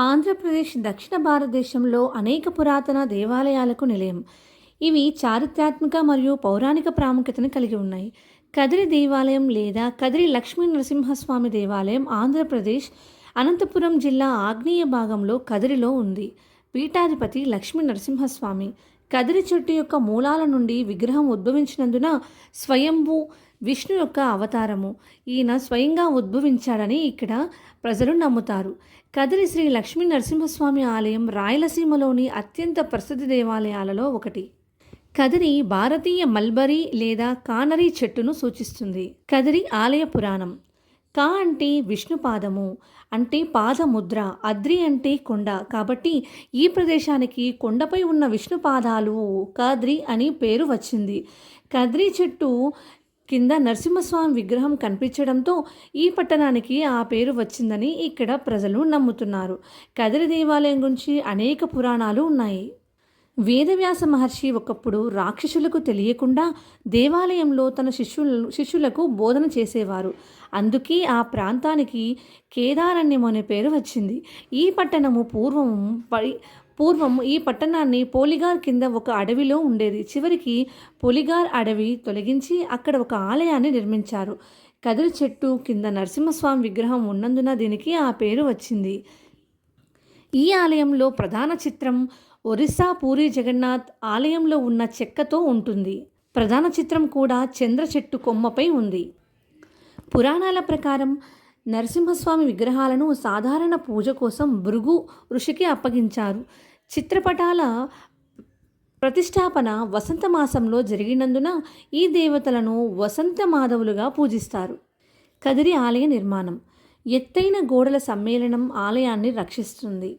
ఆంధ్రప్రదేశ్ దక్షిణ భారతదేశంలో అనేక పురాతన దేవాలయాలకు నిలయం. ఇవి చారిత్రాత్మక మరియు పౌరాణిక ప్రాముఖ్యతను కలిగి ఉన్నాయి. కదిరి దేవాలయం లేదా కదిరి లక్ష్మీ నరసింహస్వామి దేవాలయం ఆంధ్రప్రదేశ్ అనంతపురం జిల్లా ఆగ్నేయ భాగంలో కదిరిలో ఉంది. పీఠాధిపతి లక్ష్మీ నరసింహస్వామి కదిరి చెట్టు యొక్క మూలాల నుండి విగ్రహం ఉద్భవించినందున స్వయంభూ విష్ణు యొక్క అవతారము. ఈయన స్వయంగా ఉద్భవించాడని ఇక్కడ ప్రజలు నమ్ముతారు. కదిరి శ్రీ లక్ష్మీ నరసింహస్వామి ఆలయం రాయలసీమలోని అత్యంత ప్రసిద్ధ దేవాలయాలలో ఒకటి. కదిరి భారతీయ మల్బరీ లేదా కానరీ చెట్టును సూచిస్తుంది. కదిరి ఆలయ పురాణం. కా అంటే విష్ణుపాదము అంటే పాదముద్ర అద్రి అంటే కొండ. కాబట్టి ఈ ప్రదేశానికి కొండపై ఉన్న విష్ణుపాదాలు కద్రి అని పేరు వచ్చింది. కద్రి చెట్టు కింద నరసింహస్వామి విగ్రహం కనిపించడంతో ఈ పట్టణానికి ఆ పేరు వచ్చిందని ఇక్కడ ప్రజలు నమ్ముతున్నారు. కదిరి దేవాలయం గురించి అనేక పురాణాలు ఉన్నాయి. వేదవ్యాస మహర్షి ఒకప్పుడు రాక్షసులకు తెలియకుండా దేవాలయంలో తన శిష్యులను శిష్యులకు బోధన చేసేవారు. అందుకే ఆ ప్రాంతానికి కేదారణ్యం అనే పేరు వచ్చింది. ఈ పట్టణము పూర్వం పూర్వం ఈ పట్టణాన్ని పోలిగార్ కింద ఒక అడవిలో ఉండేది. చివరికి పోలిగార్ అడవి తొలగించి అక్కడ ఒక ఆలయాన్ని నిర్మించారు. కదిరి చెట్టు కింద నరసింహస్వామి విగ్రహం ఉన్నందున దీనికి ఆ పేరు వచ్చింది. ఈ ఆలయంలో ప్రధాన చిత్రం ఒరిస్సా పూరి జగన్నాథ్ ఆలయంలో ఉన్న చెక్కతో ఉంటుంది. ప్రధాన చిత్రం కూడా చంద్ర చెట్టు కొమ్మపై ఉంది. పురాణాల ప్రకారం నరసింహస్వామి విగ్రహాలను సాధారణ పూజ కోసం భృగు ఋషికి అప్పగించారు. చిత్రపటాల ప్రతిష్టాపన వసంత మాసంలో జరిగినందున ఈ దేవతలను వసంత మాధవులుగా పూజిస్తారు. కదిరి ఆలయ నిర్మాణం. ఎత్తైన గోడల సమ్మేళనం ఆలయాన్ని రక్షిస్తుంది.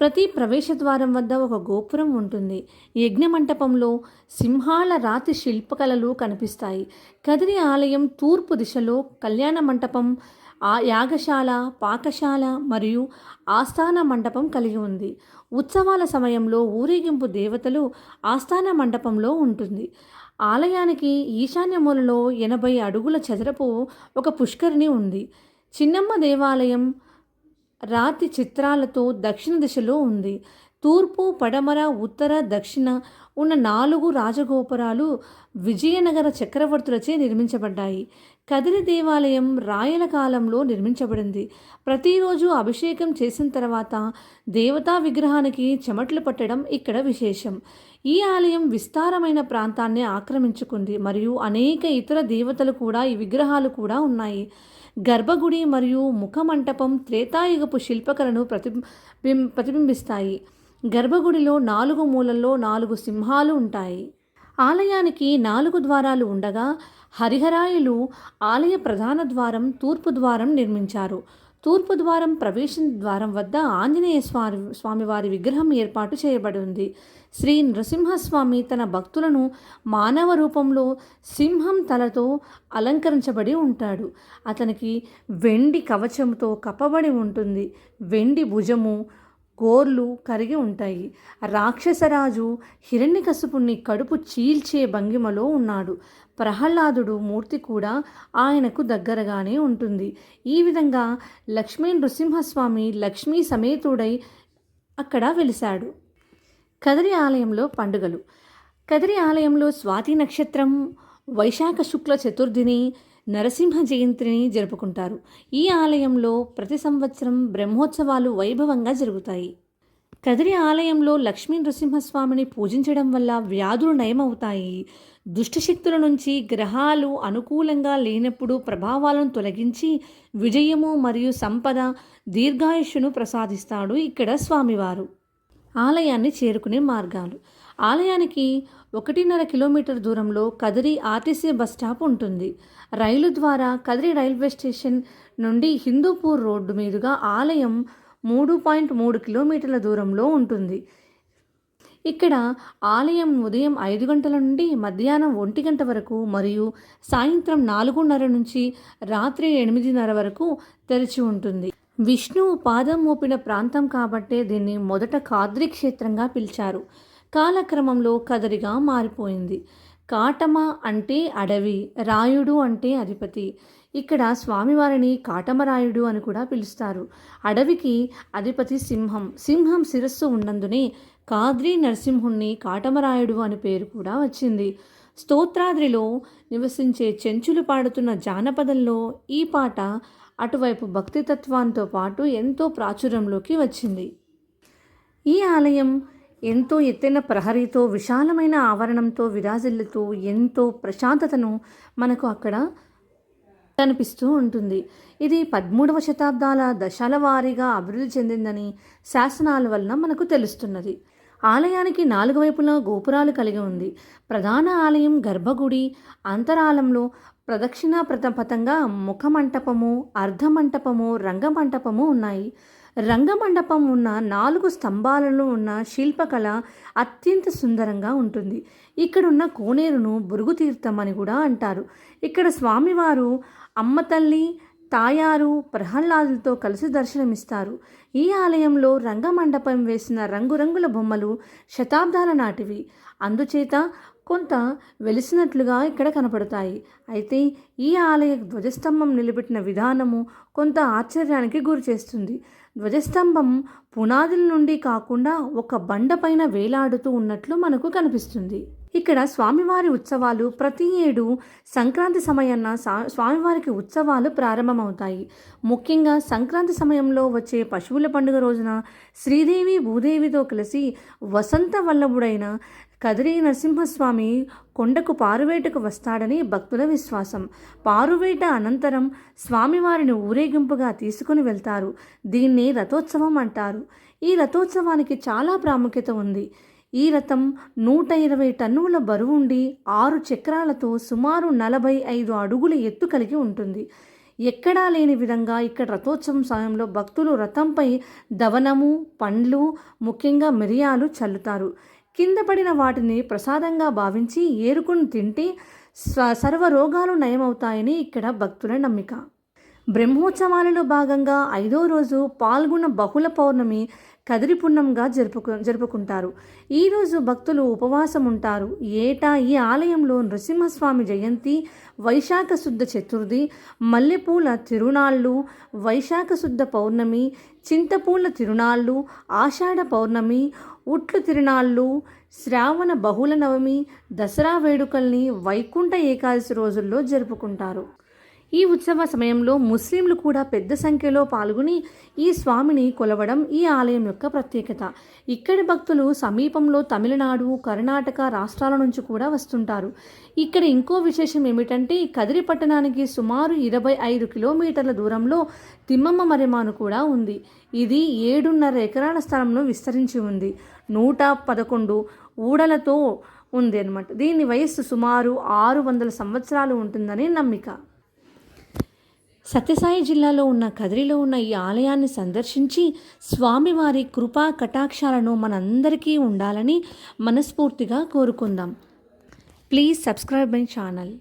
ప్రతి ప్రవేశ ద్వారం వద్ద ఒక గోపురం ఉంటుంది. యజ్ఞ మంటపంలో సింహాల రాతి శిల్పకళలు కనిపిస్తాయి. కదిరి ఆలయం తూర్పు దిశలో కళ్యాణ మంటపం ఆ యాగశాల పాకశాల మరియు ఆస్థాన మండపం కలిగి ఉంది. ఉత్సవాల సమయంలో ఊరేగింపు దేవతలు ఆస్థాన మండపంలో ఉంటుంది. ఆలయానికి ఈశాన్య మూలలో ఎనభై అడుగుల చదరపు ఒక పుష్కరిణి ఉంది. చిన్నమ్మ దేవాలయం రాతి చిత్రాలతో దక్షిణ దిశలో ఉంది. తూర్పు పడమర ఉత్తర దక్షిణ ఉన్న నాలుగు రాజగోపురాలు విజయనగర చక్రవర్తులచే నిర్మించబడ్డాయి. కదిరి దేవాలయం రాయల కాలంలో నిర్మించబడింది. ప్రతిరోజు అభిషేకం చేసిన తర్వాత దేవతా విగ్రహానికి చెమట్లు పట్టడం ఇక్కడ విశేషం. ఈ ఆలయం విస్తారమైన ప్రాంతాన్ని ఆక్రమించుకుంది మరియు అనేక ఇతర దేవతలు కూడా ఈ విగ్రహాలు కూడా ఉన్నాయి. గర్భగుడి మరియు ముఖమంటపం త్రేతాయుగపు శిల్పకలను ప్రతిబిం ప్రతిబింబిస్తాయి. గర్భగుడిలో నాలుగు మూలల్లో నాలుగు సింహాలు ఉంటాయి. ఆలయానికి నాలుగు ద్వారాలు ఉండగా హరిహరాయులు ఆలయ ప్రధాన ద్వారం తూర్పు ద్వారం నిర్మించారు. తూర్పు ద్వారం ప్రవేశ ద్వారం వద్ద ఆంజనేయ స్వామి స్వామివారి విగ్రహం ఏర్పాటు చేయబడి ఉంది. శ్రీ నృసింహస్వామి తన భక్తులను మానవ రూపంలో సింహం తలతో అలంకరించబడి ఉంటాడు. అతనికి వెండి కవచంతో కప్పబడి ఉంటుంది. వెండి భుజము గోర్లు కరిగి ఉంటాయి. రాక్షసరాజు హిరణ్యకశపుణ్ణి కడుపు చీల్చే భంగిమలో ఉన్నాడు. ప్రహ్లాదుడు మూర్తి కూడా ఆయనకు దగ్గరగానే ఉంటుంది. ఈ విధంగా లక్ష్మీ నృసింహస్వామి లక్ష్మీ సమేతుడై అక్కడ వెలిశాడు. కదిరి ఆలయంలో పండుగలు. కదిరి ఆలయంలో స్వాతి నక్షత్రం వైశాఖ శుక్ల చతుర్థిని నరసింహ జయంతిని జరుపుకుంటారు. ఈ ఆలయంలో ప్రతి సంవత్సరం బ్రహ్మోత్సవాలు వైభవంగా జరుగుతాయి. కదిరి ఆలయంలో లక్ష్మీ నృసింహస్వామిని పూజించడం వల్ల వ్యాధులు నయమవుతాయి. దుష్టశక్తుల నుంచి గ్రహాలు అనుకూలంగా లేనప్పుడు ప్రభావాలను తొలగించి విజయము మరియు సంపద దీర్ఘాయుష్ను ప్రసాదిస్తాడు ఇక్కడ స్వామివారు. ఆలయాన్ని చేరుకునే మార్గాలు. ఆలయానికి ఒకటిన్నర కిలోమీటర్ దూరంలో కదిరి ఆర్టీసీ బస్ స్టాప్ ఉంటుంది. రైలు ద్వారా కదిరి రైల్వే స్టేషన్ నుండి హిందూపూర్ రోడ్డు మీదుగా ఆలయం మూడు పాయింట్ మూడు కిలోమీటర్ల దూరంలో ఉంటుంది. ఇక్కడ ఆలయం ఉదయం ఐదు గంటల నుండి మధ్యాహ్నం ఒంటి గంట వరకు మరియు సాయంత్రం నాలుగున్నర నుంచి రాత్రి ఎనిమిదిన్నర వరకు తెరిచి ఉంటుంది. విష్ణువు పాదం మోపిన ప్రాంతం కాబట్టే దీన్ని మొదట కాద్రి క్షేత్రంగా పిలిచారు. కాలక్రమంలో కదరిగా మారిపోయింది. కాటమ అంటే అడవి రాయుడు అంటే అధిపతి. ఇక్కడ స్వామివారిని కాటమరాయుడు అని కూడా పిలుస్తారు. అడవికి అధిపతి సింహం. సింహం శిరస్సు ఉన్నందునే కాద్రి నరసింహుణ్ణి కాటమరాయుడు అని పేరు కూడా వచ్చింది. స్తోత్రాద్రిలో నివసించే చెంచులు పాడుతున్న జానపదంలో ఈ పాట అటువైపు భక్తితత్వాంతో పాటు ఎంతో ప్రాచుర్యంలోకి వచ్చింది. ఈ ఆలయం ఎంతో ఎత్తైన ప్రహరీతో విశాలమైన ఆవరణంతో విరాజిల్లుతూ ఎంతో ప్రశాంతతను మనకు అక్కడ కనిపిస్తూ ఉంటుంది. ఇది పదమూడవ శతాబ్దాల దశల వారీగా అభివృద్ధి చెందిందని శాసనాల వలన మనకు తెలుస్తున్నది. ఆలయానికి నాలుగు వైపులా గోపురాలు కలిగి ఉంది. ప్రధాన ఆలయం గర్భగుడి అంతరాలంలో ప్రదక్షిణా ప్రతపథంగా ముఖమంటపము అర్ధమంటపము రంగమంటపము ఉన్నాయి. రంగమండపం ఉన్న నాలుగు స్తంభాలలో ఉన్న శిల్పకళ అత్యంత సుందరంగా ఉంటుంది. ఇక్కడున్న కోనేరును బురుగు తీర్థం అని కూడా అంటారు. ఇక్కడ స్వామివారు అమ్మ తల్లి తాయారు ప్రహ్లాదులతో కలిసి దర్శనమిస్తారు. ఈ ఆలయంలో రంగమండపం వేసిన రంగురంగుల బొమ్మలు శతాబ్దాల నాటివి. అందుచేత కొంత వెలిసినట్లుగా ఇక్కడ కనపడతాయి. అయితే ఈ ఆలయ ధ్వజస్తంభం నిలబెట్టిన విధానము కొంత ఆశ్చర్యానికి గురి చేస్తుంది ధ్వజస్తంభం పునాదుల నుండి కాకుండా ఒక బండపైన వేలాడుతూ ఉన్నట్లు మనకు కనిపిస్తుంది. ఇక్కడ స్వామివారి ఉత్సవాలు ప్రతి ఏడు సంక్రాంతి సమయాన స్వామివారికి ఉత్సవాలు ప్రారంభమవుతాయి. ముఖ్యంగా సంక్రాంతి సమయంలో వచ్చే పశువుల పండుగ రోజున శ్రీదేవి భూదేవితో కలిసి వసంత వల్లభుడైన కదిరి నరసింహస్వామి కొండకు పారువేటకు వస్తాడని భక్తుల విశ్వాసం. పారువేట అనంతరం స్వామివారిని ఊరేగింపుగా తీసుకుని వెళ్తారు. దీన్ని రథోత్సవం అంటారు. ఈ రథోత్సవానికి చాలా ప్రాముఖ్యత ఉంది. ఈ రథం నూట ఇరవై టన్నుల బరువుండి ఆరు చక్రాలతో సుమారు నలభై ఐదు అడుగుల ఎత్తు కలిగి ఉంటుంది. ఎక్కడా లేని విధంగా ఇక్కడ రథోత్సవం సమయంలో భక్తులు రథంపై దవనము పండ్లు ముఖ్యంగా మిరియాలు చల్లుతారు. కింద పడిన వాటిని ప్రసాదంగా భావించి ఏరుకుని తింటే స్వ- సర్వ రోగాలు నయమవుతాయని ఇక్కడ భక్తుల నమ్మిక. బ్రహ్మోత్సవాలలో భాగంగా ఐదో రోజు పాల్గొన్న బహుళ పౌర్ణమి కదిరిపున్నంగా జరుపుకు జరుపుకుంటారు. ఈరోజు భక్తులు ఉపవాసం ఉంటారు ఏటా ఈ ఆలయంలో నృసింహస్వామి జయంతి వైశాఖ శుద్ధ చతుర్థి మల్లెపూల తిరునాళ్ళు వైశాఖ శుద్ధ పౌర్ణమి చింతపూల తిరునాళ్ళు ఆషాఢ పౌర్ణమి ఉట్లు తిరునాళ్ళు శ్రావణ బహుళ నవమి దసరా వేడుకల్ని వైకుంఠ ఏకాదశి రోజుల్లో జరుపుకుంటారు. ఈ ఉత్సవ సమయంలో ముస్లింలు కూడా పెద్ద సంఖ్యలో పాల్గొని ఈ స్వామిని కొలవడం ఈ ఆలయం యొక్క ప్రత్యేకత. ఇక్కడి భక్తులు సమీపంలో తమిళనాడు కర్ణాటక రాష్ట్రాల నుంచి కూడా వస్తుంటారు. ఇక్కడ ఇంకో విశేషం ఏమిటంటే కదిరి పట్టణానికి సుమారు ఇరవై ఐదు కిలోమీటర్ల దూరంలో తిమ్మమ్మ మరిమాను కూడా ఉంది. ఇది ఏడున్నర ఎకరాల స్థలంలో విస్తరించి ఉంది. నూట పదకొండు ఊడలతో ఉంది అనమాట దీని వయస్సు సుమారు ఆరు వందల సంవత్సరాలు ఉంటుందని నమ్మిక. సత్యసాయి జిల్లాలో ఉన్న కదిరిలో ఉన్న ఈ ఆలయాన్ని సందర్శించి స్వామివారి కృపా కటాక్షాలను మనందరికీ ఉండాలని మనస్ఫూర్తిగా కోరుకుందాం. Please subscribe my channel.